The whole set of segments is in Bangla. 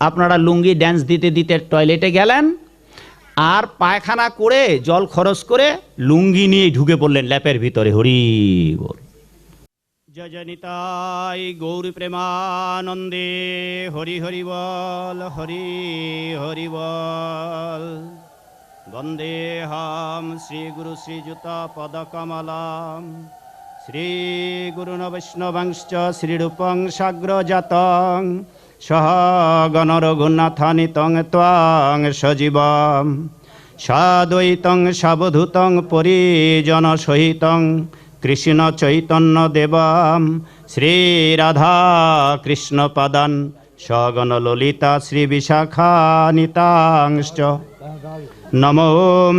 আপনারা লুঙ্গি ড্যান্স দিতে দিতে টয়লেটে গেলেন, আর পায়খানা করে জল খরচ করে লুঙ্গি নিয়ে ঢুকে পড়লেন ল্যাপের ভিতরে। হরি বল। জয় গৌর প্রেমানন্দে, হরি হরি বল, হরি হরি বল। বন্দে হাম শ্রী গুরু শ্রীযুত পদকমলাম। শ্রী গুরুন বৈষ্ণবাংশ্চ শ্রীরূপং সাগ্রজাতং। সহ গণ রঘুনাথানিতং ত্বাং সজীবম। সাদ্বৈতং সাবধূতং পরিজন সহিতং। কৃষ্ণ চৈতন্য দেবাম। শ্রী রাধা কৃষ্ণ পাদান। সগণ ললিতা শ্রী বিশাখা নিতাংশ্চ নমো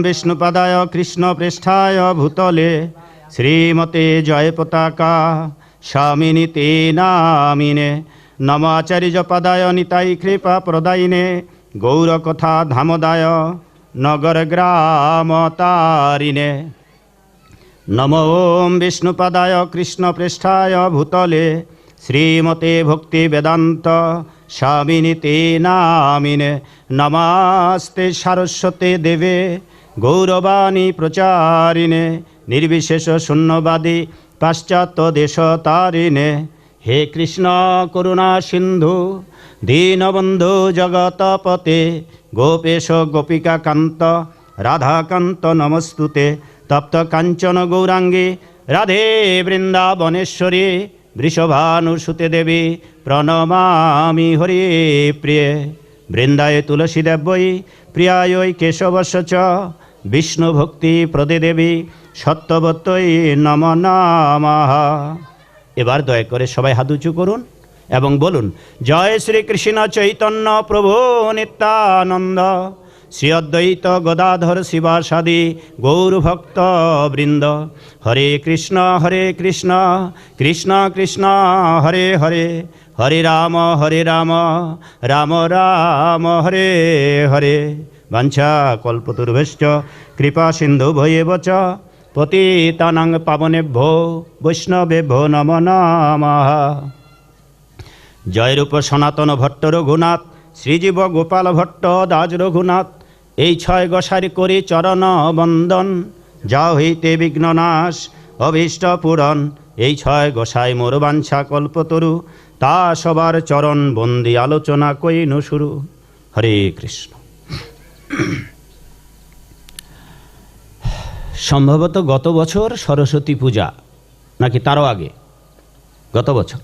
বিষ্ণুপদায় কৃষ্ণ পৃষ্ঠায় ভূতলে। শ্রীমতে জয় পতাকা স্বামিনী তে নামিনে। নম আচার্য পদায় নিতাই কৃপা প্রদায়িনে গৌরকথা ধামদায় নগর গ্রাম তারিণে নম ওম বিষ্ণুপদায় কৃষ্ণপৃষ্ঠায় ভূতলে শ্রীমতে ভক্তি বেদান্ত স্বামিনী তে নামিনে নমাস্তে সারস্বতে দেবে গৌরবাণী প্রচারিণে নির্বিশেষ শূন্যবাদী পাশ্চাত্য দেশ তারিণে হে কৃষ্ণ করুণা সিন্ধু, দীনবন্ধু জগতপতে গোপেশ গোপিকা কান্ত রাধাকান্ত নমস্তুতে, তপ্ত কাঞ্চন গৌরাঙ্গে, রাধে বৃন্দাবনেশ্বরী, বৃষভানুসুতে দেবী, প্রণমামি হরি প্রিয়ে। বৃন্দায় তুলসী দেবই প্রিয়ায় কেশবশ চ বিষ্ণু ভক্তি প্রদে দেবী, সত্যবত্যই নম নামাহ এবার দয়া করে সবাই হাত উঁচু করুন এবং বলুন, জয় শ্রীকৃষ্ণ চৈতন্য প্রভু নিত্যানন্দ, শ্রী অদ্বৈত গদাধর শিবাসাদি গৌরভক্ত বৃন্দ। হরে কৃষ্ণ হরে কৃষ্ণ কৃষ্ণ কৃষ্ণ, হরে হরে হরে রাম হরে রাম রাম রাম, হরে হরে। বাঞ্ছা কল্পতুর্ভশ্চ কৃপা সিন্ধু ভয়েব চ পতিতানাং পাবনেভ্যো বৈষ্ণবেভ্যো নম নমঃ। জয়রূপ সনাতন ভট্ট রঘুনাথ, শ্রীজীব গোপাল ভট্ট দাস রঘুনাথ, এই ছয় গসারি করে চরণ বন্দন। যা হইতে বিঘ্ননাশ, অভীষ্ট পূরণ। এই ছয় গোসাই মোর বাঞ্ছা কল্পতরু, তা সবার চরণ বন্দি আলোচনা কইনু শুরু। হরে কৃষ্ণ। সম্ভবত গত বছর সরস্বতী পূজা, নাকি তারও আগে? গত বছর।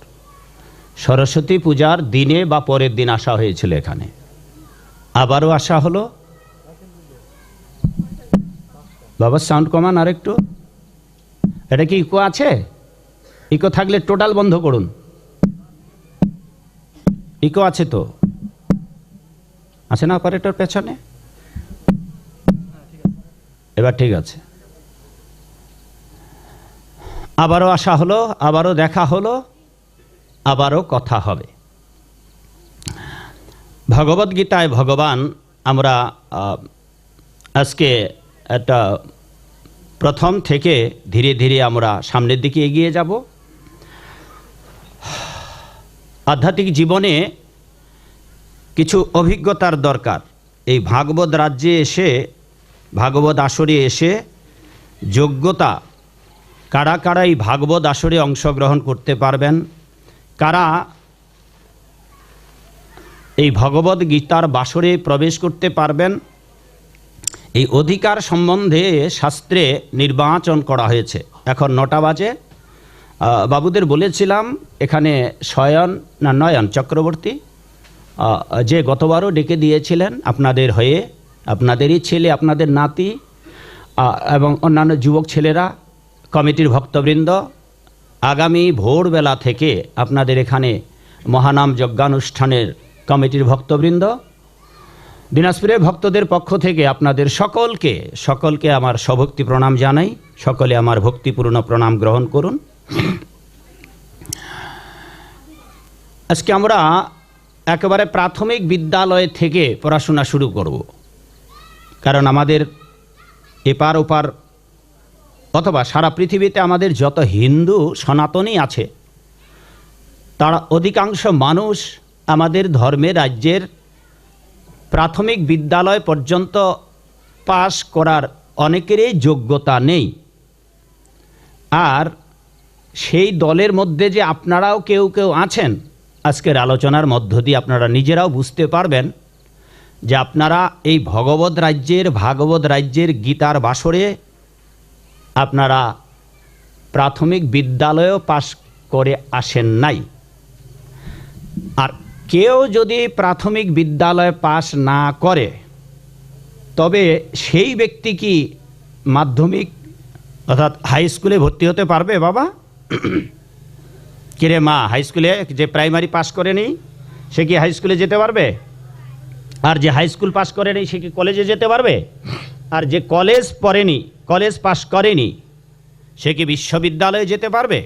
সরস্বতী পূজার দিনে বা পরের দিন আসা হয়েছিল এখানে। আবারও আসা হলো? বাবা সাউন্ড কমান আর একটু এটা কি ইকো আছে? ইকো থাকলে টোটাল বন্ধ করুন। ইকো আছে তো। আছে না অপারেটর পেছনে? এবার ঠিক আছে। আবারও আসা হলো, আবারও দেখা হলো, আবারও কথা হবে। ভগবদ্গীতায় ভগবান আমরা আজকে একটা প্রথম থেকে ধীরে ধীরে আমরা সামনের দিকে এগিয়ে যাব। আধ্যাত্মিক জীবনে কিছু অভিজ্ঞতার দরকার। এই ভাগবত রাজ্যে এসে, ভাগবত আসরে এসে যোগ্যতা কারা কারা এই ভাগবত আসরে অংশগ্রহণ করতে পারবেন? কারা এই ভগবত গীতার বাসরে প্রবেশ করতে পারবেন? এই অধিকার সম্বন্ধে শাস্ত্রে নির্বাচন করা হয়েছে। এখন নটা বাজে। বাবুদের বলেছিলাম, এখানে শয়ন না নয়ন চক্রবর্তী যে গতবারও ডেকে দিয়েছিলেন আপনাদের হয়ে, আপনাদেরই ছেলে, আপনাদের নাতি এবং অন্যান্য যুবক ছেলেরা কমিটির ভক্তবৃন্দ, আগামী ভোরবেলা থেকে আপনাদের এখানে মহানাম যজ্ঞানুষ্ঠানের কমিটির ভক্তবৃন্দ, দিনাজপুরের ভক্তদের পক্ষ থেকে আপনাদের সকলকে সকলকে আমার সভক্তি প্রণাম জানাই, সকলে আমার ভক্তিপূর্ণ প্রণাম গ্রহণ করুন। আজকে আমরা একেবারে প্রাথমিক বিদ্যালয় থেকে পড়াশোনা শুরু করব। কারণ আমাদের এপার ওপার অথবা সারা পৃথিবীতে আমাদের যত হিন্দু সনাতনী আছে, তারা অধিকাংশ মানুষ আমাদের ধর্মের রাজ্যের প্রাথমিক বিদ্যালয় পর্যন্ত পাশ করার অনেকেরই যোগ্যতা নেই। আর সেই দলের মধ্যে যে আপনারাও কেউ কেউ আছেন, আজকের আলোচনার মধ্য দিয়ে আপনারা নিজেরাও বুঝতে পারবেন যে আপনারা এই ভগবত রাজ্যের, ভাগবত রাজ্যের গীতার বাসরে আপনারা প্রাথমিক বিদ্যালয়েও পাশ করে আসেন নাই। আর কেউ যদি প্রাথমিক বিদ্যালয়ে পাশ না করে, তবে সেই ব্যক্তি কি মাধ্যমিক অর্থাৎ হাই স্কুলে ভর্তি হতে পারবে বাবা? কিরে মা, হাই স্কুলে যে প্রাইমারি পাস করেনি, সে কি হাই স্কুলে যেতে পারবে? আর যে হাই স্কুল পাস করেনি, সে কি কলেজে যেতে পারবে? আর যে কলেজ পড়েনি, কলেজ পাস করেনি, সে কি বিশ্ববিদ্যালয়ে যেতে পারবে?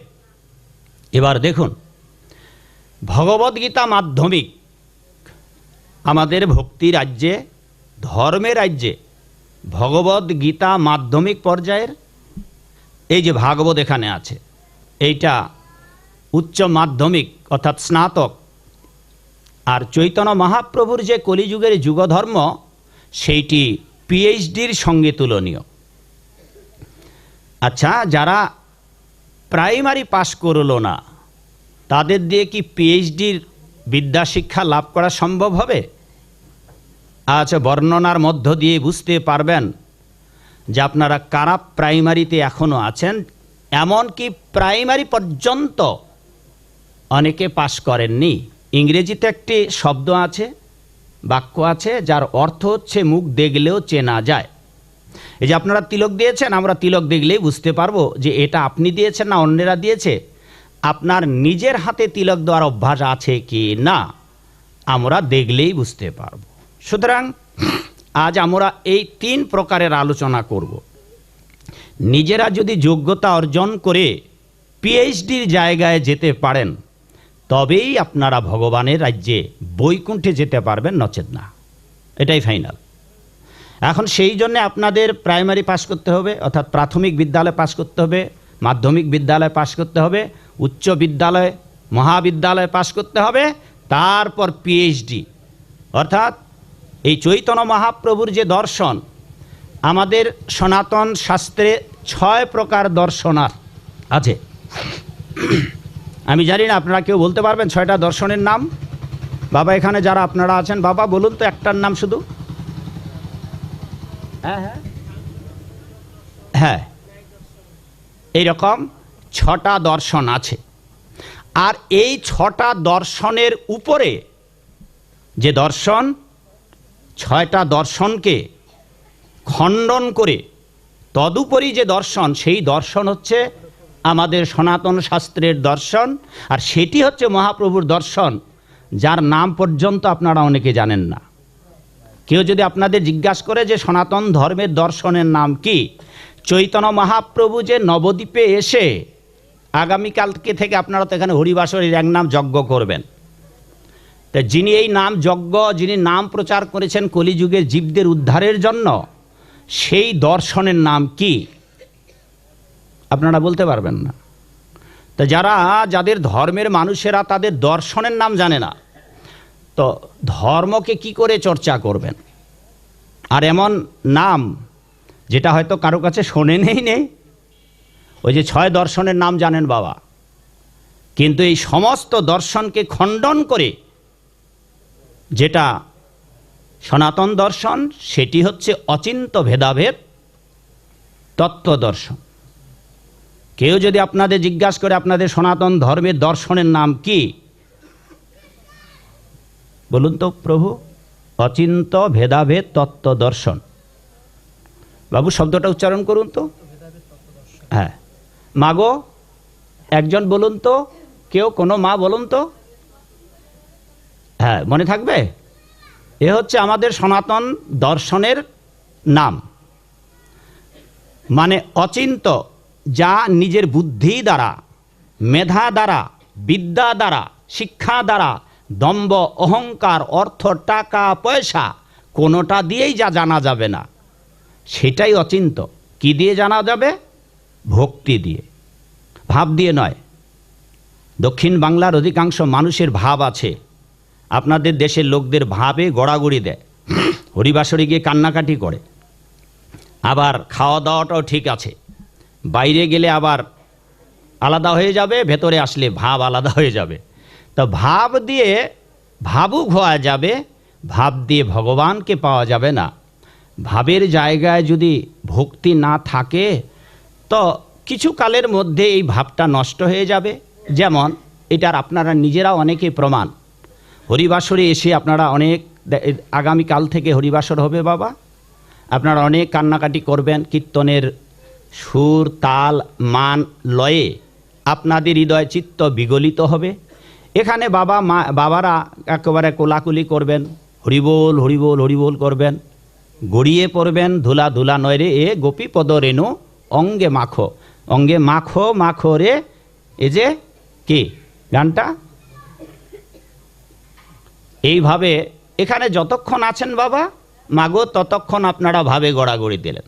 এবার দেখুন, ভগবদ্গীতা মাধ্যমিক আমাদের ভক্তি রাজ্যে ধর্মের রাজ্যে ভগবদ গীতা মাধ্যমিক পর্যায়ের এই যে ভাগবত এখানে আছে, এইটা উচ্চ মাধ্যমিক অর্থাৎ স্নাতক। আর চৈতন্য মহাপ্রভুর যে কলিযুগের যুগধর্ম, সেইটি পিএইচডির সঙ্গে তুলনীয়। আচ্ছা যারা প্রাইমারি পাশ করল না, তাদের দিয়ে কি পিএইচডির বিদ্যাশিক্ষা লাভ করা সম্ভব হবে? আচ্ছা বর্ণনার মধ্য দিয়ে বুঝতে পারবেন যে আপনারা কারা প্রাইমারিতে এখনও আছেন, এমনকি প্রাইমারি পর্যন্ত অনেকে পাশ করেননি। ইংরেজিতে একটি শব্দ আছে বাক্য আছে, যার অর্থ হচ্ছে মুখ দেখলেও চেনা যায়। এই যে আপনারা তিলক দিয়েছেন, আমরা তিলক দেখলেই বুঝতে পারব যে এটা আপনি দিয়েছেন না অন্যেরা দিয়েছে। আপনার নিজের হাতে তিলক দেওয়ার অভ্যাস আছে কি না, আমরা দেখলেই বুঝতে পারব। সুতরাং আজ আমরা এই তিন প্রকারের আলোচনা করব। নিজেরা যদি যোগ্যতা অর্জন করে পিএইচডির জায়গায় যেতে পারেন তবেই আপনারা ভগবানের রাজ্যে বৈকুণ্ঠে যেতে পারবেন নচেত না। এটাই ফাইনাল এখন সেই জন্যে আপনাদের প্রাইমারি পাস করতে হবে, অর্থাৎ প্রাথমিক বিদ্যালয় পাস করতে হবে, মাধ্যমিক বিদ্যালয় পাস করতে হবে, উচ্চ বিদ্যালয়, মহাবিদ্যালয় পাস করতে হবে, তারপর পিএইচডি অর্থাৎ এই চৈতন্য মহাপ্রভুর যে দর্শন, আমাদের সনাতন শাস্ত্রে ছয় প্রকার দর্শনার আছে। আমি জানি না আপনারা কেউ বলতে পারবেন ছয়টা দর্শনের নাম। বাবা এখানে যারা আপনারা আছেন বাবা বলুন তো একটার নাম শুধু। হ্যাঁ হ্যাঁ। হ্যাঁ এইরকম ছটা দর্শন আছে। আর এই ছটা দর্শনের উপরে যে দর্শন ছয়টা দর্শনকে খণ্ডন করে তদুপরি যে দর্শন সেই দর্শন হচ্ছে আমাদের সনাতন শাস্ত্রের দর্শন, আর সেটি হচ্ছে মহাপ্রভুর দর্শন, যার নাম পর্যন্ত আপনারা অনেকে জানেন না। কেউ যদি আপনাদের জিজ্ঞাসা করে যে সনাতন ধর্মের দর্শনের নাম কি, চৈতন্য মহাপ্রভু যে নবদ্বীপে এসে আগামীকালকে থেকে আপনারা তো এখানে হরিবাসরের এক নাম যজ্ঞ করবেন। তা যিনি এই নাম যজ্ঞ, যিনি নাম প্রচার করেছেন কলিযুগের জীবদের উদ্ধারের জন্য, সেই দর্শনের নাম কি? আপনারা বলতে পারবেন না। তো যারা, যাদের ধর্মের মানুষেরা তাদের দর্শনের নাম জানে না, তো ধর্মকে কি করে চর্চা করবেন? আর এমন নাম যেটা হয়তো কারও কাছে শোনেনই নেই। ওই যে ছয় দর্শনের নাম জানেন বাবা। কিন্তু এই সমস্ত দর্শনকে খণ্ডন করে যেটা সনাতন দর্শন, সেটি হচ্ছে অচিন্ত ভেদাভেদ, তত্ত্ব দর্শন। কেউ যদি আপনাদের জিজ্ঞাসা করে আপনাদের সনাতন ধর্মের দর্শনের নাম কি? বলুন তো, প্রভু, অচিন্ত ভেদাভেদ তত্ত্ব দর্শন। বাবু, শব্দটা উচ্চারণ করুন তো। হ্যাঁ। মাগো, একজন বলুন তো, কেউ কোনো মা বলুন তো? হ্যাঁ মনে থাকবে? এ হচ্ছে আমাদের সনাতন দর্শনের নাম। মানে অচিন্ত যা নিজের বুদ্ধি দ্বারা, মেধা দ্বারা, বিদ্যা দ্বারা, শিক্ষা দ্বারা, দম্ভ, অহংকার, অর্থ, টাকা, পয়সা, কোনোটা দিয়েই যা জানা যাবে না। সেটাই অচিন্ত। কি দিয়ে জানা যাবে? ভক্তি দিয়ে। ভাব দিয়ে নয়। দক্ষিণ বাংলার অধিকাংশ মানুষের ভাব আছে। আপনাদের দেশের লোকদের ভাবে গড়াগড়ি দেয়। হরিবাসরে গিয়ে কান্নাকাটি করে। আবার খাওয়া দাওয়াটাও ঠিক আছে। বাইরে গেলে আবার আলাদা হয়ে যাবে, ভেতরে আসলে ভাব আলাদা হয়ে যাবে। তো ভাব দিয়ে ভাবুক হওয়া যাবে, ভাব দিয়ে ভগবানকে পাওয়া যাবে না। ভাবের জায়গায় যদি ভক্তি না থাকে, তো কিছু কালের মধ্যে এই ভাবটা নষ্ট হয়ে যাবে। যেমন, এটার আপনারা নিজেরা অনেকে প্রমাণ। হরিবাসরে এসে আপনারা অনেক, আগামীকাল থেকে হরিবাসর হবে বাবা। আপনারা অনেক কান্নাকাটি করবেন, কীর্তনের সুর, তাল, মান, লয়ে আপনাদের হৃদয় চিত্ত বিগলিত হবে। এখানে বাবা, মা, বাবারা একেবারে কোলাকুলি করবেন, হরিবোল হরিবোল হরিবোল করবেন, গড়িয়ে পড়বেন, ধুলা ধুলা নয় রে, এ গোপী পদ রেণু, অঙ্গে মাখো অঙ্গে মাখো মাখো রে, এ যে কে? গানটা? এইভাবে এখানে যতক্ষণ আছেন বাবা, মাগো ততক্ষণ আপনারা ভাবে গড়াগড়ি দিলেন।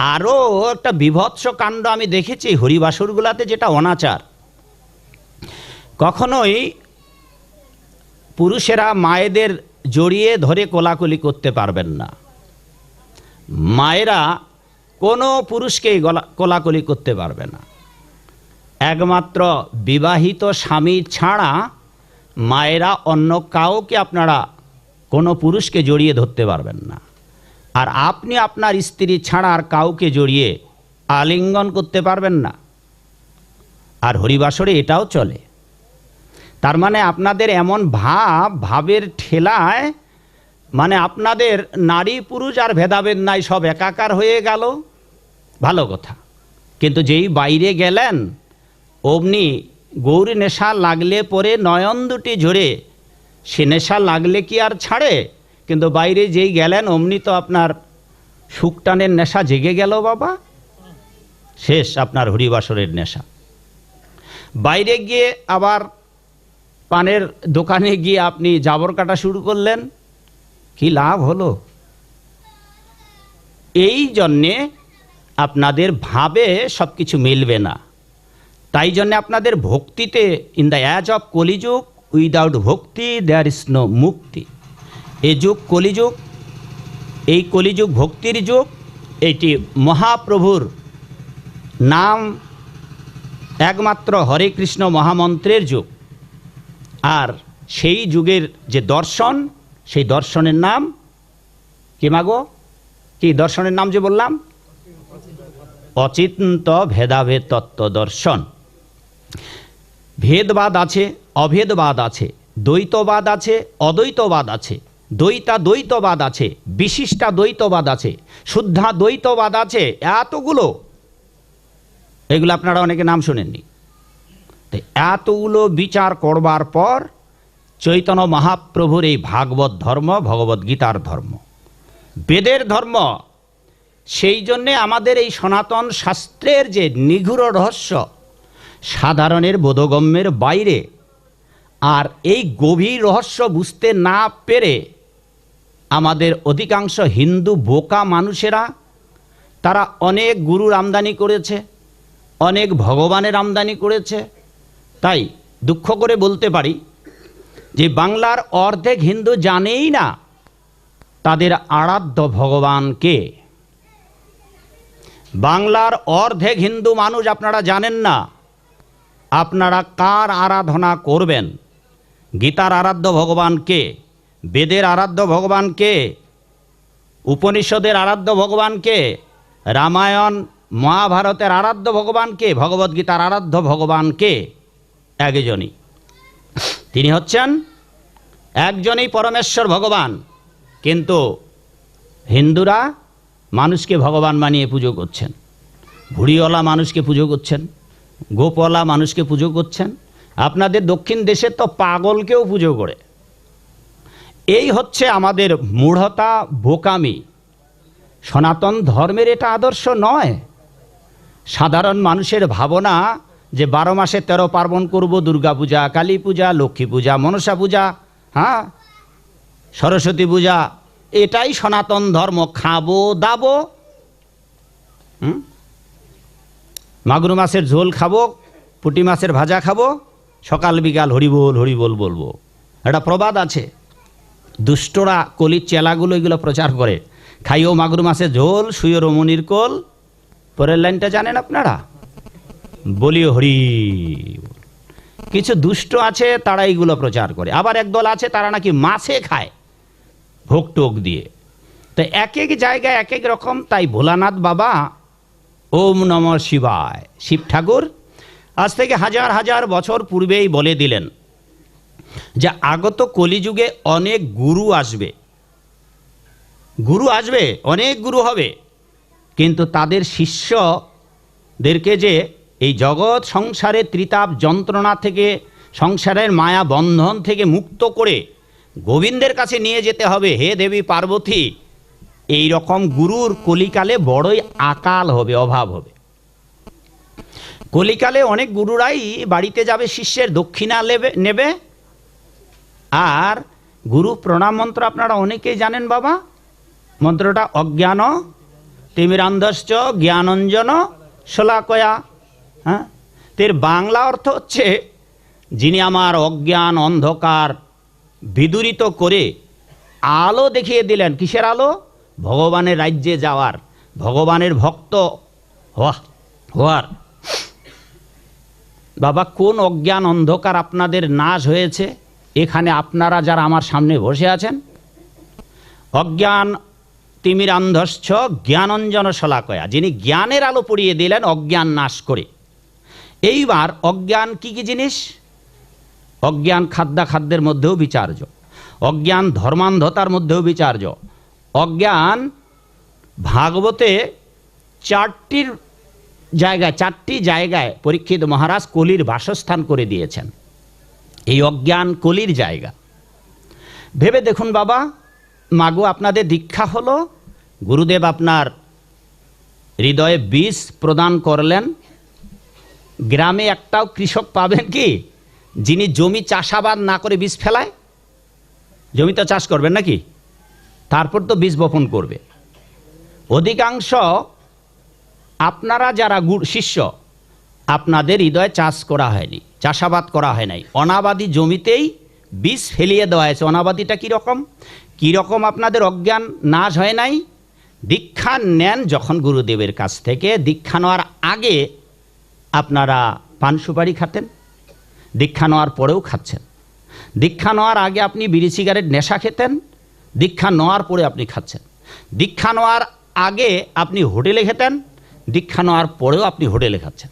আরও একটা বিভৎস কাণ্ড আমি দেখেছি হরিবাসরগুলাতে, যেটা অনাচার। কখনোই পুরুষেরা মায়েদের জড়িয়ে ধরে কোলাকুলি করতে পারবেন না। মায়েরা কোনো পুরুষকেই গলা, কোলাকুলি করতে পারবে না। একমাত্র বিবাহিত স্বামী ছাড়া মায়েরা অন্য কাউকে আপনারা কোনো পুরুষকে জড়িয়ে ধরতে পারবেন না। আর আপনি আপনার স্ত্রী ছাড়া আর কাউকে জড়িয়ে আলিঙ্গন করতে পারবেন না। আর হরিবাসরে এটাও চলে। তার মানে আপনাদের এমন ভাব, ভাবের ঠেলায় মানে আপনাদের নারী পুরুষ আর ভেদাভেদ নাই, সব একাকার হয়ে গেল। ভালো কথা। কিন্তু যেই বাইরে গেলেন, অমনি গৌরী নেশা লাগলে পরে নয়ন দুটি ঝরে, সে নেশা লাগলে কি আর ছাড়ে? কিন্তু বাইরে যেই গেলেন, অমনি তো আপনার সুকটানের নেশা জেগে গেল বাবা। শেষ আপনার হরিবাসরের নেশা। বাইরে গিয়ে আবার পানের দোকানে গিয়ে আপনি জাবর কাটা শুরু করলেন, কি লাভ হলো? এই জন্যে আপনাদের ভাবে সব কিছু মিলবে না। তাই জন্য আপনাদের ভক্তিতে in the age of Kaliyuga without bhakti there is no মুক্তি। এই যুগ কলিযুগ, এই কলিযুগ ভক্তির যুগ এইটি মহাপ্রভুর নাম, একমাত্র হরে কৃষ্ণ মহামন্ত্রের যুগ। আর সেই যুগের যে দর্শন, সেই দর্শনের নাম কি মাগো কি দর্শনের নাম যে বললাম? অচিন্ত ভেদাভেদ তত্ত্ব দর্শন। ভেদবাদ আছে, অভেদবাদ আছে, দ্বৈতবাদ আছে, অদ্বৈতবাদ আছে। দ্বৈতা দ্বৈতবাদ আছে, বিশিষ্টা দ্বৈতবাদ আছে, শুদ্ধা দ্বৈতবাদ আছে, এতগুলো। এগুলো আপনারা অনেকে নাম শোনেননি। তো এতগুলো বিচার করবার পর চৈতন্য মহাপ্রভুর এই ভাগবত ধর্ম, ভগবত গীতার ধর্ম। বেদের ধর্ম, সেই জন্যে আমাদের এই সনাতন শাস্ত্রের যে নিগুড় রহস্য, সাধারণের বোধগম্যের বাইরে, আর এই গভীর রহস্য বুঝতে না পেরে আমাদের অধিকাংশ হিন্দু বোকা মানুষেরা, তারা অনেক গুরুর আমদানি করেছে, অনেক ভগবানের আমদানি করেছে। তাই দুঃখ করে বলতে পারি যে বাংলার অর্ধেক হিন্দু জানেই না তাদের আরাধ্য ভগবানকে বাংলার অর্ধেক হিন্দু মানুষ আপনারা জানেন না, আপনারা কার আরাধনা করবেন? গীতার আরাধ্য ভগবানকে বেদের আরাধ্য ভগবানকে উপনিষদের আরাধ্য ভগবানকে রামায়ণ, মহাভারতের আরাধ্য ভগবানকে ভগবদ্গীতার আরাধ্য ভগবানকে একজনই। তিনি হচ্ছেন একজনই পরমেশ্বর ভগবান। কিন্তু হিন্দুরা মানুষকে ভগবান মানিয়ে পুজো করছেন। ভুড়িওয়ালা মানুষকে পুজো করছেন। গোপওয়ালা মানুষকে পুজো করছেন। আপনাদের দক্ষিণ দেশে তো পাগলকেও পুজো করে। এই হচ্ছে আমাদের মূঢ়তা, বোকামি। সনাতন ধর্মের এটা আদর্শ নয়। সাধারণ মানুষের ভাবনা যে বারো মাসে তেরো পার্বণ করব, দুর্গা পূজা, কালী পূজা, লক্ষ্মী পূজা, মনসা পূজা হ্যাঁ? সরস্বতী পূজা, এটাই সনাতন ধর্ম। খাব, দাবো? মাগুর মাছের ঝোল খাব, পুঁটি মাছের ভাজা খাব, সকাল বিকাল হরিবোল হরিবোল বলব। একটা প্রবাদ আছে। দুষ্টরা কলির চেলাগুলো এগুলো প্রচার করে। খাইও মাগুর মাসে ঝোল শুয়ে রমণীর কোল। পরের লাইনটা জানেন আপনারা? বলিও হরি। কিছু দুষ্ট আছে, তারা এইগুলো প্রচার করে। আবার একদল আছে, তারা নাকি মাছে খায়, ভোগ টোক দিয়ে। তো এক এক জায়গায় এক এক রকম, তাই ভোলানাথ বাবা, ওম নম শিবায়। শিব ঠাকুর, আজ থেকে হাজার হাজার বছর পূর্বেই বলে দিলেন যে আগত কলিযুগে অনেক গুরু আসবে। গুরু আসবে, অনেক গুরু হবে। কিন্তু তাদের শিষ্যদেরকে যে এই জগৎ সংসারের ত্রিতাপ যন্ত্রণা থেকে, সংসারের মায়া বন্ধন থেকে মুক্ত করে গোবিন্দের কাছে নিয়ে যেতে হবে, হে দেবী পার্বতী, এই রকম গুরুর কলিকালে বড়ই আকাল হবে, অভাব হবে। কলিকালে অনেক গুরুরাই বাড়িতে যাবে, শিষ্যের দক্ষিণা নেবে আর গুরু প্রণাম মন্ত্র আপনারা অনেকেই জানেন বাবা। মন্ত্রটা অজ্ঞান, তিমিরান্ধশ্চ, জ্ঞানঞ্জন, শোলাকয়া। হ্যাঁ? তের বাংলা অর্থ হচ্ছে, যিনি আমার অজ্ঞান অন্ধকার বিদুরিত করে আলো দেখিয়ে দিলেন। কিসের আলো? ভগবানের রাজ্যে যাওয়ার, ভগবানের ভক্ত হওয়া, হওয়ার। বাবা, কোন অজ্ঞান অন্ধকার আপনাদের নাশ হয়েছে? এখানে আপনারা যারা আমার সামনে বসে আছেন, অজ্ঞান তিমির তিমিরান্ধশ্চ জ্ঞানঞ্জন শলাকয়া, যিনি জ্ঞানের আলো পড়িয়ে দিলেন, অজ্ঞান নাশ করে। এইবার অজ্ঞান কি কি জিনিস? অজ্ঞান খাদ্যাখাদ্যের মধ্যেও বিচার্য, অজ্ঞান ধর্মান্ধতার মধ্যেও বিচার্য, অজ্ঞান ভাগবতে চারটির জায়গায়, চারটি জায়গায় পরীক্ষিত মহারাজ কলির বাসস্থান করে দিয়েছেন। এই অজ্ঞান কলির জায়গা। ভেবে দেখুন বাবা, মাগো আপনাদের দীক্ষা হলো, গুরুদেব আপনার হৃদয়ে বীজ প্রদান করলেন। গ্রামে একটাও কৃষক পাবেন কি? যিনি জমি চাষাবাদ না করে বীজ ফেলায়? জমি তো চাষ করবেন নাকি? তারপর তো বীজ বপন করবে। অধিকাংশ আপনারা যারা শিষ্য, আপনাদের হৃদয়ে চাষ করা হয়নি। চাষাবাদ করা হয় নাই। অনাবাদী জমিতেই বীজ ফেলিয়ে দেওয়া হয়েছে। অনাবাদীটা কীরকম কীরকম আপনাদের অজ্ঞান নাশ হয় নাই? দীক্ষা নেন যখন গুরুদেবের কাছ থেকে। দীক্ষা নেওয়ার আগে আপনারা পান সুপারি খাতেন। দীক্ষা নেওয়ার পরেও খাচ্ছেন। দীক্ষা নেওয়ার আগে আপনি বিড়ি, সিগারেট, নেশা খেতেন। দীক্ষা নেওয়ার পরে আপনি খাচ্ছেন। দীক্ষা নেওয়ার আগে আপনি হোটেলে খেতেন। দীক্ষা নেওয়ার পরেও আপনি হোটেলে খাচ্ছেন।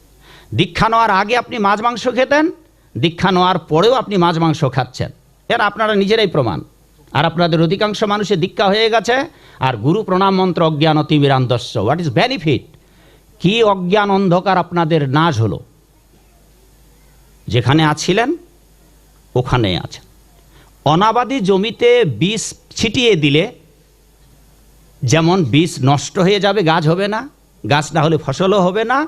দীক্ষা নেওয়ার আগে আপনি মাছ মাংস খেতেন, দীক্ষা নেওয়ার পরেও আপনি মাছ মাংস খাচ্ছেন। এর আপনারা নিজেরাই প্রমাণ। আর আপনাদের অধিকাংশ মানুষের দীক্ষা হয়ে গেছে, আর গুরু প্রণাম মন্ত্র অজ্ঞান অতিবিরান্তস্য। হোয়াট ইজ বেনিফিট কি অজ্ঞান অন্ধকার আপনাদের নাশ হলো? যেখানে আছিলেন ওখানে আছেন। অনাবাদী জমিতে বীজ ছিটিয়ে দিলে যেমন বীজ নষ্ট হয়ে যাবে, গাছ হবে না, গাছ না হলে ফসলও হবে না,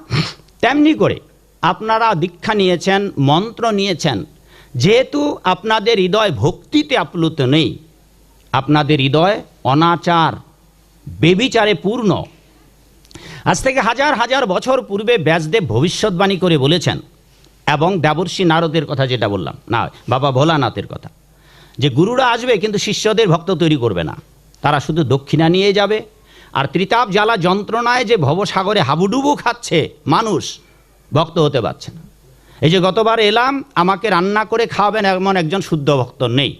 তেমনি করে। আপনারা দীক্ষা নিয়েছেন, মন্ত্র নিয়েছেন। যেহেতু আপনাদের হৃদয় ভক্তিতে আপ্লুত নেই, আপনাদের হৃদয় অনাচার, বেবিচারে পূর্ণ। আজ থেকে হাজার হাজার বছর পূর্বে ব্যাসদেব ভবিষ্যৎবাণী করে বলেছেন, এবং দেবর্ষী নারদের কথা যেটা বললাম, না, বাবা ভোলানাথের কথা, যে গুরুরা আসবে কিন্তু শিষ্যদের ভক্ত তৈরি করবে না। তারা শুধু দক্ষিণা নিয়ে যাবে, আর ত্রিতাপ জ্বালা যন্ত্রণায় যে ভবসাগরে হাবুডুবু খাচ্ছে মানুষ ভক্ত হতে পারছে না। এই যে গতবার এলাম, আমাকে রান্না করে খাওয়াবেন এমন একজন শুদ্ধ ভক্ত নেই।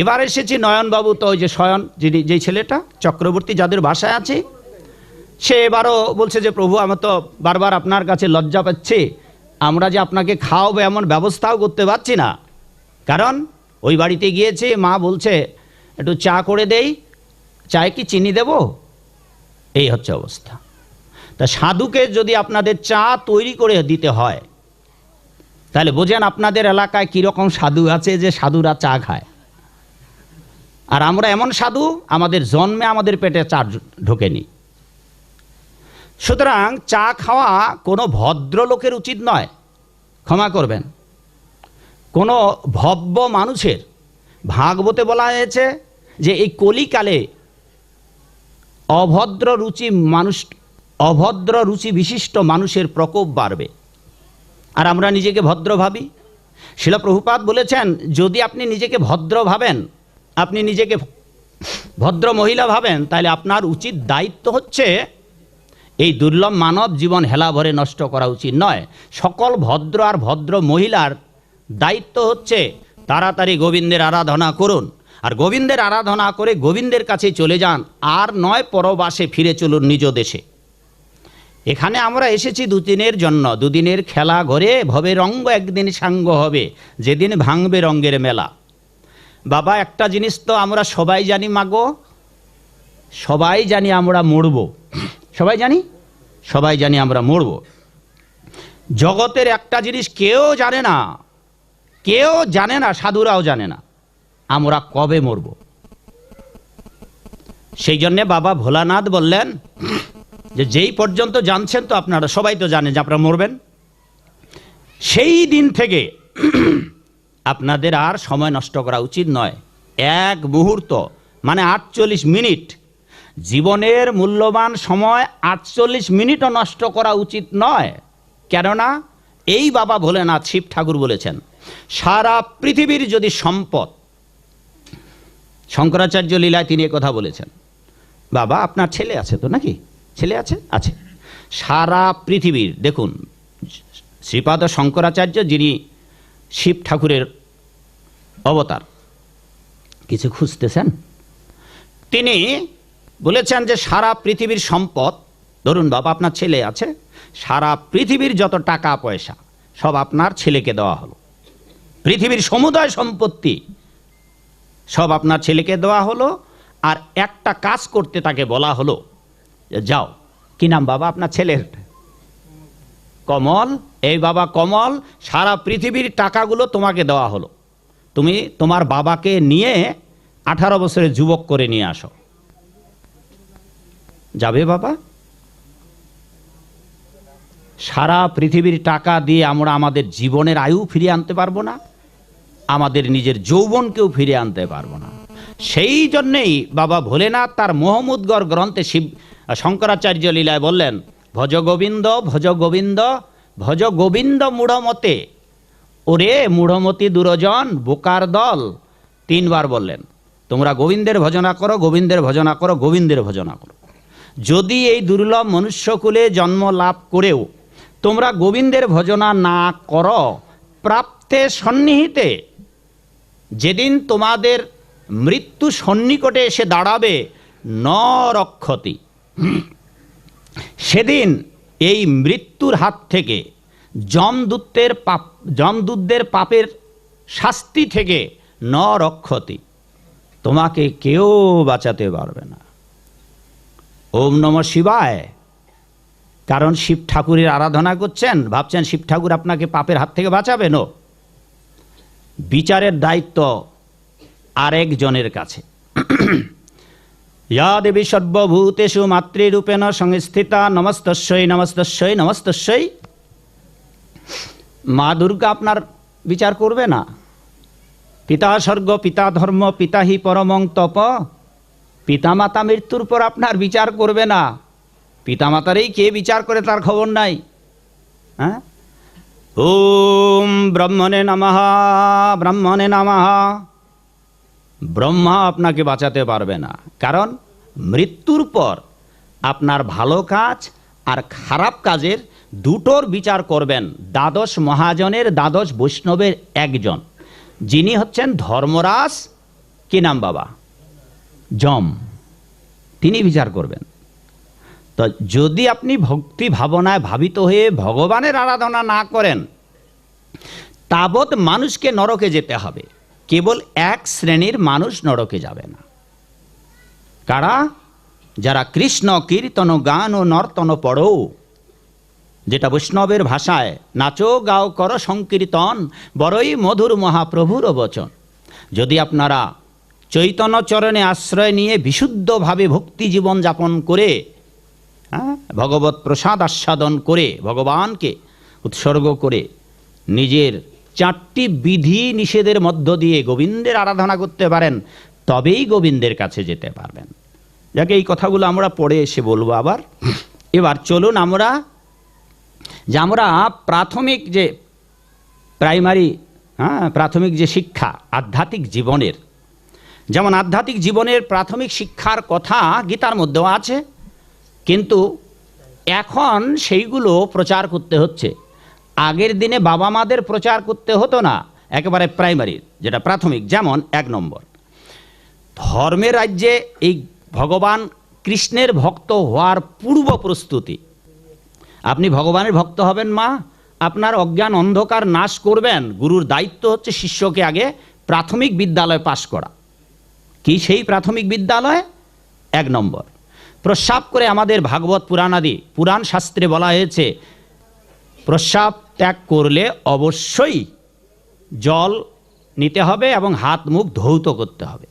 এবার এসেছি নয়নবাবু, তো ওই যে শয়ন, যিনি যেই ছেলেটা, চক্রবর্তী যাদের বাসায় আছে, সে এবারও বলছে যে, প্রভু আমার তো বারবার আপনার কাছে লজ্জা পাচ্ছি। আমরা যে আপনাকে খাওয়াবো এমন ব্যবস্থাও করতে পারছি না। কারণ ওই বাড়িতে গিয়েছে, মা বলছে, একটু চা করে দেই, চায় কি চিনি দেব? এই হচ্ছে অবস্থা। তা সাধুকে যদি আপনাদের চা তৈরি করে দিতে হয়, তাহলে বোঝেন আপনাদের এলাকায় কীরকম সাধু আছে যে সাধুরা চা খায়। আর আমরা এমন সাধু, আমাদের জন্মে আমাদের পেটে চা ঢোকেনি। সুতরাং চা খাওয়া কোনো ভদ্রলোকের উচিত নয়, ক্ষমা করবেন। কোনো ভব্য মানুষের, ভাগবতে বলা হয়েছে যে এই কলিকালে অভদ্র রুচি মানুষ অভদ্র রুচি বিশিষ্ট মানুষের প্রকোপ বাড়বে। আর আমরা নিজেকে ভদ্র ভাবি? শিলপ্রভুপাত বলেছেন, যদি আপনি নিজেকে ভদ্র ভাবেন, আপনি নিজেকে ভদ্র মহিলা ভাবেন, তাহলে আপনার উচিত দায়িত্ব হচ্ছে এই দুর্লভ মানব জীবন হেলা ভরে নষ্ট করা উচিত নয়। সকল ভদ্র আর ভদ্র মহিলার দায়িত্ব হচ্ছে তাড়াতাড়ি গোবিন্দের আরাধনা করুন। আর গোবিন্দের আরাধনা করে গোবিন্দের কাছে চলে যান, আর নয় পরবাসে ফিরে চলুন নিজ দেশে। এখানে আমরা এসেছি দুদিনের জন্য। দুদিনের খেলা ঘরে ভবে রঙ্গ একদিন সাঙ্গ হবে, যেদিন ভাঙবে রঙ্গের মেলা। বাবা, একটা জিনিস তো আমরা সবাই জানি মাগো সবাই জানি আমরা মরব। সবাই জানি? সবাই জানি আমরা মরব। জগতের একটা জিনিস কেউ জানে না। কেউ জানে না, সাধুরাও জানে না। আমরা কবে মরব? সেই জন্যে বাবা ভোলানাথ বললেন যে যেই পর্যন্ত জানছেন তো আপনারা সবাই তো জানেন যে আপনারা মরবেন। সেই দিন থেকে আপনাদের আর সময় নষ্ট করা উচিত নয়। এক মুহূর্ত মানে আটচল্লিশ মিনিট। জীবনের মূল্যবান সময় আটচল্লিশ মিনিটও নষ্ট করা উচিত নয়। কেননা, এই বাবা ভোলেনাথ শিব ঠাকুর বলেছেন, সারা পৃথিবীর যদি সম্পদ, শঙ্করাচার্য লীলায় তিনি কথা বলেছেন, বাবা আপনার ছেলে আছে তো নাকি? ছেলে আছে? আছে। সারা পৃথিবীর, দেখুন, শ্রীপাদ শঙ্করাচার্য যিনি শিব ঠাকুরের অবতার, কিছু খুঁজতেছেন? তিনি বলেছেন যে সারা পৃথিবীর সম্পদ, ধরুন বাবা আপনার ছেলে আছে, সারা পৃথিবীর যত টাকা পয়সা, সব আপনার ছেলেকে দেওয়া হলো। পৃথিবীর সমুদায় সম্পত্তি, সব আপনার ছেলেকে দেওয়া হলো, আর একটা কাজ করতে তাকে বলা হলো যাও। কি নাম বাবা আপনার ছেলের? কমল? এই বাবা কমল, সারা পৃথিবীর টাকাগুলো তোমাকে দেওয়া হলো। তুমি তোমার বাবাকে নিয়ে আঠারো বছরের যুবক করে নিয়ে আসো। যাবে বাবা? সারা পৃথিবীর টাকা দিয়ে আমরা আমাদের জীবনের আয়ু ফিরিয়ে আনতে পারব না, আমাদের নিজের যৌবনকেও ফিরিয়ে আনতে পারব না। সেই জন্যেই বাবা ভোলেনাথ তার মোহাম্মদগড় গ্রন্থে শিব শঙ্করাচার্য লীলায় বললেন, ভজ গোবিন্দ ভজ গোবিন্দ ভজ গোবিন্দ মূঢ়মতে। ওরে মূঢ়মতি দুরজন, বোকার দল। তিনবার বললেন, তোমরা গোবিন্দের ভজনা করো, গোবিন্দের ভজনা করো, গোবিন্দের ভজনা করো। যদি এই দুর্লভ মনুষ্যকুলে জন্ম লাভ করেও তোমরা গোবিন্দের ভজনা না করো, প্রাপ্তে সন্নিহিতে। যেদিন তোমাদের মৃত্যু সন্নিকটে এসে দাঁড়াবে ন রক্ষতি সেদিন এই মৃত্যুর হাত থেকে যমদূতের পাপ, যমদূতদের পাপের শাস্তি থেকে ন রক্ষতি তোমাকে কেউ বাঁচাতে পারবে না। ওম নম শিবায়। কারণ শিব ঠাকুরের আরাধনা করছেন, ভাবছেন শিব ঠাকুর আপনাকে পাপের হাত থেকে বাঁচাবেন ও বিচারের দায়িত্ব আরেকজনের কাছে। ইয়া দেবী সর্বভূতেষু মাতৃরূপেণ সংস্থিতা নমস্তস্যই নমস্তস্যই নমস্তস্যই মা দুর্গা আপনার বিচার করবে না? পিতা স্বর্গ, পিতা ধর্ম, পিতা হি পরমং তপ। পিতামাতা মৃত্যুর পর আপনার বিচার করবে না। পিতামাতারই কে বিচার করে তার খবর নাই? হ্যাঁ? ওম ব্রহ্মণে নমঃ ব্রহ্মণে নমঃ। ব্রহ্মা আপনাকে বাঁচাতে পারবে না। কারণ মৃত্যুর পর আপনার ভালো কাজ আর খারাপ কাজের দুটোর বিচার করবেন দ্বাদশ মহাজনের দ্বাদশ বৈষ্ণবের একজন। যিনি হচ্ছেন ধর্মরাজ, কি নাম বাবা? যম। তিনি বিচার করবেন। তো যদি আপনি ভক্তি ভাবনায় ভাবিত হয়ে ভগবানের আরাধনা না করেন, তাবৎ মানুষকে নরকে যেতে হবে। কেবল এক শ্রেণির মানুষ নরকে যাবে না। কারা? যারা কৃষ্ণ কীর্তন গান ও নর্তন পড়ো, যেটা বৈষ্ণবের ভাষায়, নাচো, গাও, কর, সংকীর্তন, বড়ই মধুর মহাপ্রভুর বচন। যদি আপনারা চৈতন্য চরণে আশ্রয় নিয়ে বিশুদ্ধভাবে ভক্তি জীবন যাপন করে হ্যাঁ ভগবত প্রসাদ আস্বাদন করে, ভগবানকে উৎসর্গ করে নিজের চারটি বিধি নিষেধের মধ্য দিয়ে গোবিন্দের আরাধনা করতে পারেন, তবেই গোবিন্দের কাছে যেতে পারবেন। যাকে, এই কথাগুলো আমরা পড়ে এসে বলব আবার। এবার চলুন আমরা, যে আমরা প্রাথমিক যে প্রাইমারি হ্যাঁ প্রাথমিক যে শিক্ষা, আধ্যাত্মিক জীবনের, যেমন আধ্যাত্মিক জীবনের প্রাথমিক শিক্ষার কথা গীতার মধ্যেও আছে, কিন্তু এখন সেইগুলো প্রচার করতে হচ্ছে। আগের দিনে বাবা মাদের প্রচার করতে হতো না, একেবারে প্রাইমারি যেটা প্রাথমিক, যেমন এক নম্বর। ধর্মের রাজ্যে এই ভগবান কৃষ্ণের ভক্ত হওয়ার পূর্ব প্রস্তুতি। আপনি ভগবানের ভক্ত হবেন মা, আপনার অজ্ঞান অন্ধকার নাশ করবেন, গুরুর দায়িত্ব হচ্ছে শিষ্যকে আগে প্রাথমিক বিদ্যালয় পাশ করা। কি সেই প্রাথমিক বিদ্যালয়? এক নম্বর। প্রস্রাব করে আমাদের ভাগবত পুরাণাদি পুরাণ শাস্ত্রে বলা হয়েছে প্রস্রাব ত্যাগ করলে অবশ্যই জল নিতে হবে এবং হাত মুখ ধৌত করতে হবে।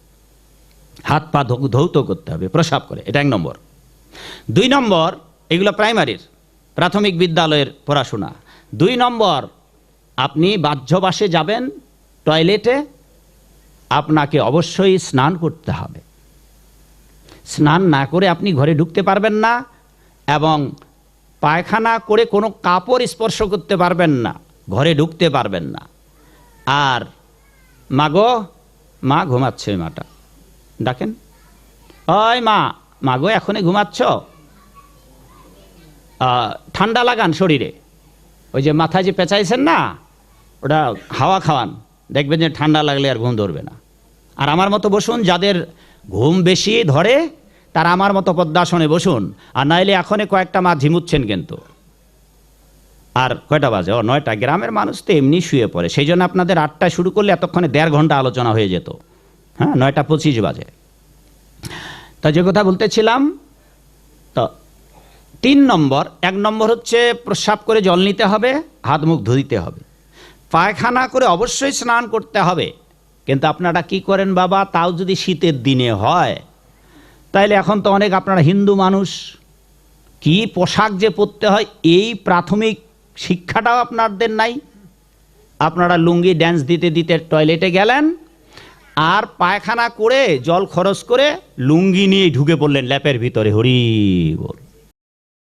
হাত পা ধৌত করতে হবে, প্রস্রাব করে। এটা এক নম্বর। দুই নম্বর, এগুলো প্রাইমারির, প্রাথমিক বিদ্যালয়ের পড়াশোনা। দুই নম্বর, আপনি বাহ্যবাসে যাবেন, টয়লেটে, আপনাকে অবশ্যই স্নান করতে হবে। স্নান না করে আপনি ঘরে ঢুকতে পারবেন না এবং পায়খানা করে কোনো কাপড় স্পর্শ করতে পারবেন না, ঘরে ঢুকতে পারবেন না। আর মাগো মা ঘুমাচ্ছে ওই মাটা। ডাকেন। ওই মা মাগো এখনই ঘুমাচ্ছ? ঠান্ডা লাগান শরীরে। ওই যে মাথায় যে পেঁচাইছেন না, ওটা হাওয়া খাওয়ান। দেখবেন যে ঠান্ডা লাগলে আর ঘুম ধরবে না। আর আমার মতো বসুন, যাদের ঘুম বেশি ধরে তারা আমার মতো পদ্মাসনে বসুন, আর নাইলে এখনই কয়েকটা মা ঝিমুচ্ছেন কিন্তু। আর কয়টা বাজে? ও, নয়টা। গ্রামের মানুষ তো এমনি শুয়ে পড়ে। সেই জন্য আপনাদের আটটায় শুরু করলে এতক্ষণে দেড় ঘণ্টা আলোচনা হয়ে যেত। হ্যাঁ নয়টা পঁচিশ বাজে। তা যে কথা বলতেছিলাম, তো তিন নম্বর, এক নম্বর হচ্ছে প্রস্রাব করে জল নিতে হবে, হাত মুখ ধুইতে হবে। পায়খানা করে অবশ্যই স্নান করতে হবে। কিন্তু আপনারা কি করেন বাবা? তাও যদি শীতের দিনে হয় তাইলে এখন তো অনেক আপনারা হিন্দু মানুষ। কি পোশাক যে পরতে হয়, এই প্রাথমিক শিক্ষাটাও আপনাদের নাই। আপনারা লুঙ্গি ড্যান্স দিতে দিতে টয়লেটে গেলেন, আর পায়খানা করে, জল খরচ করে লুঙ্গি নিয়ে ঢুকে পড়লেন ল্যাপের ভিতরে। হরি বল।